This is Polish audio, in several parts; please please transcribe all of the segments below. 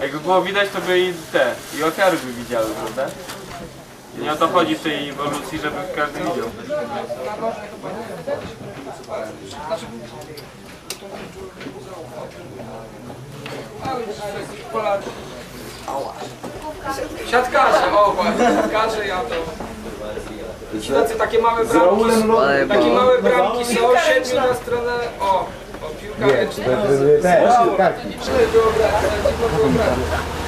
Jakby było widać, to by i te, i ofiary by widziały, prawda? Nie o to chodzi w tej ewolucji, żeby każdy widział. Siatkarze, o właśnie, siatkarze jadą. Ci tacy takie małe bramki, takie małe bramki są, siedmiu na stronę, o, o piłka ręczna. Też, kartki. Dziwno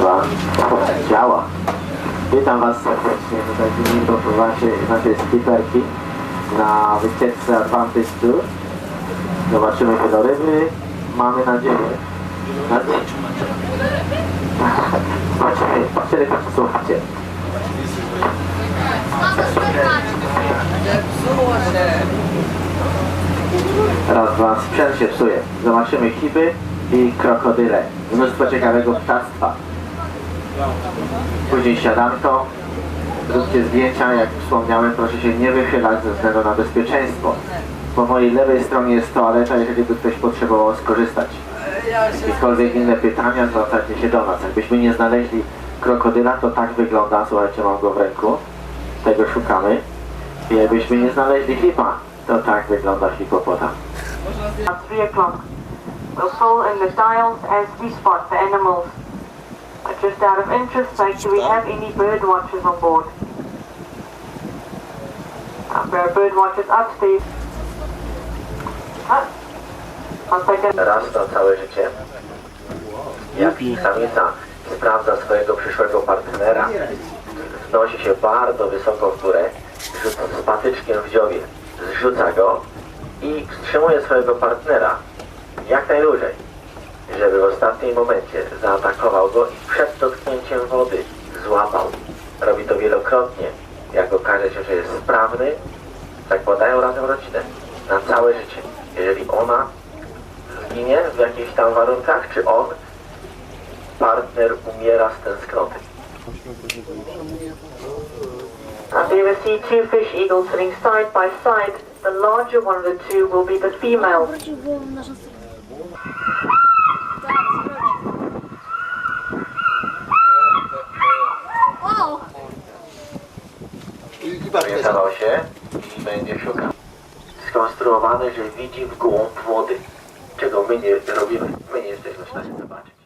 Dwa. Działa. Witam Was serdecznie tutaj w imieniu waszej, naszej skipperki na wycieczce Advantage Tour. Zobaczymy wieloryby. Mamy nadzieję. Nadzieję. Zobaczymy, patrzcie, słuchajcie. Raz, dwa, sprzęt się psuje. Zobaczymy hiby i krokodyle. Mnóstwo ciekawego ptactwa. Później siadanko. Zróbcie zdjęcia, jak wspomniałem, proszę się nie wychylać ze względu na bezpieczeństwo. Po mojej lewej stronie jest toaleta, jeżeli by ktoś potrzebował skorzystać. Jakiekolwiek inne pytania, zwracajcie się do nas. Jakbyśmy nie znaleźli krokodyla, to tak wygląda, słuchajcie, mam go w ręku. Tego szukamy. I jakbyśmy nie znaleźli hipa, to tak wygląda hipopotam. At 3 o'clock. We'll fill in the dials as we spot the animals. Uh, Just out of interest, like, do we have any bird watchers on board? Uh, there are bird watchers upstairs. Huh? One second. raz na całe życie. Jak samica sprawdza swojego przyszłego partnera, wznosi się bardzo wysoko w górę, rzucając patyczkiem w dziobie, zrzuca go i wstrzymuje swojego partnera jak najdłużej, żeby w ostatnim momencie zaatakował go i przed dotknięciem wody złapał. Robi to wielokrotnie. Jak okaże się, że jest sprawny, zakładają razem rodzinę na całe życie. Jeżeli ona zginie w jakichś tam warunkach, czy on, partner umiera z tęsknoty. Uh, there we see two fish eagles sitting side by side. The larger one of the two will be the female. Orientował się i będzie szukał. Skonstruowany, że widzi w głąb wody, czego my nie robimy. My nie jesteśmy w stanie zobaczyć.